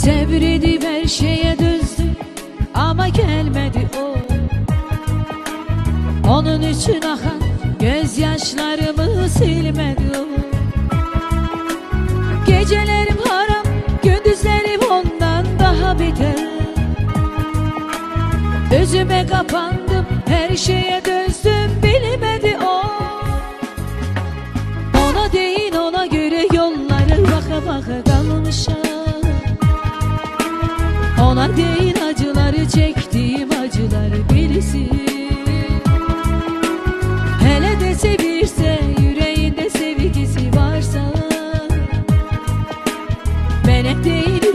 Sabredip her şeye düzdüm ama gelmedi o. Onun için akan gözyaşlarımı silmedi o. Gecelerim haram, gündüzlerim ondan daha beter. Özüme kapandım, her şeye döndüm, bilmedi o. Ona değil ona göre yolları baka baka Ona değil acıları çektiğim acıları bilsin Hele de sevirse yüreğinde sevgisi varsa. Melek değil